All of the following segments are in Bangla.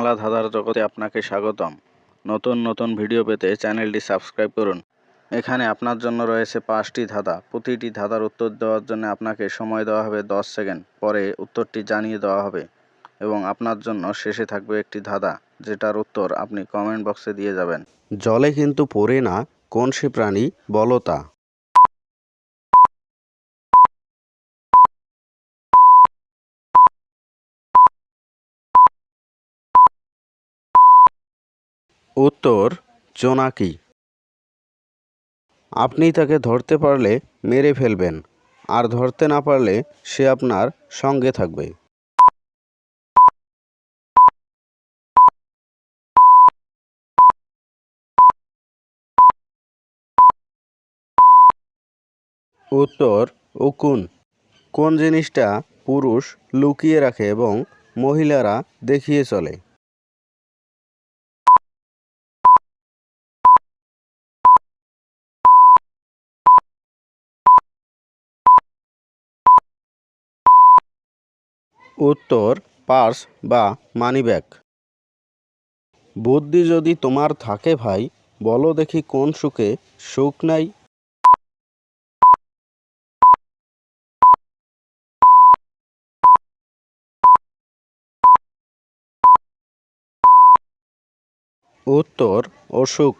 বাংলা ধাঁধার জগতে আপনাকে স্বাগতম। নতুন নতুন ভিডিও পেতে চ্যানেলটি সাবস্ক্রাইব করুন। এখানে আপনার জন্য রয়েছে পাঁচটি ধাঁধা। প্রতিটি ধাঁধার উত্তর দেওয়ার জন্য আপনাকে সময় দেওয়া হবে দশ সেকেন্ড। পরে উত্তরটি জানিয়ে দেওয়া হবে এবং আপনার জন্য শেষে থাকবে একটি ধাঁধা, যেটার উত্তর আপনি কমেন্ট বক্সে দিয়ে যাবেন। জলে কিন্তু পড়ে না কোন সে প্রাণী বলো উত্তর, জোনাকি। আপনি তাকে ধরতে পারলে মেরে ফেলবেন, আর ধরতে না পারলে সে আপনার সঙ্গে থাকবে। উত্তর, উকুন। কোন জিনিসটা পুরুষ লুকিয়ে রাখে এবং মহিলারা দেখিয়ে চলে? উত্তর, পার্স বা মানিব্যাগ বুদ্ধি যদি তোমার থাকে ভাই, বলো দেখি কোন সুখে সুখ নাই। উত্তর, অসুখ।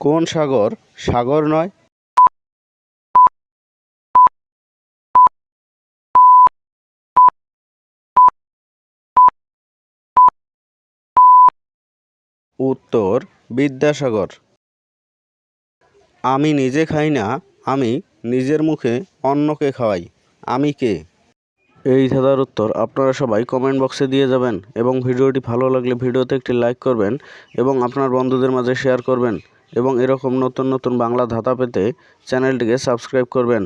কোন সাগর সাগর নয়? উত্তর, বিদ্যাসাগর। আমি নিজে খাই না, আমি নিজের মুখে অন্যকে খাওয়াই। আমি কে? এই ধাঁধার উত্তর আপনারা সবাই কমেন্ট বক্সে দিয়ে যাবেন এবং ভিডিওটি ভালো লাগলে ভিডিওতে একটি লাইক করবেন এবং আপনার বন্ধুদের মাঝে শেয়ার করবেন এবং এরকম নতুন নতুন বাংলা ধাঁধা পেতে চ্যানেলটিকে সাবস্ক্রাইব করবেন।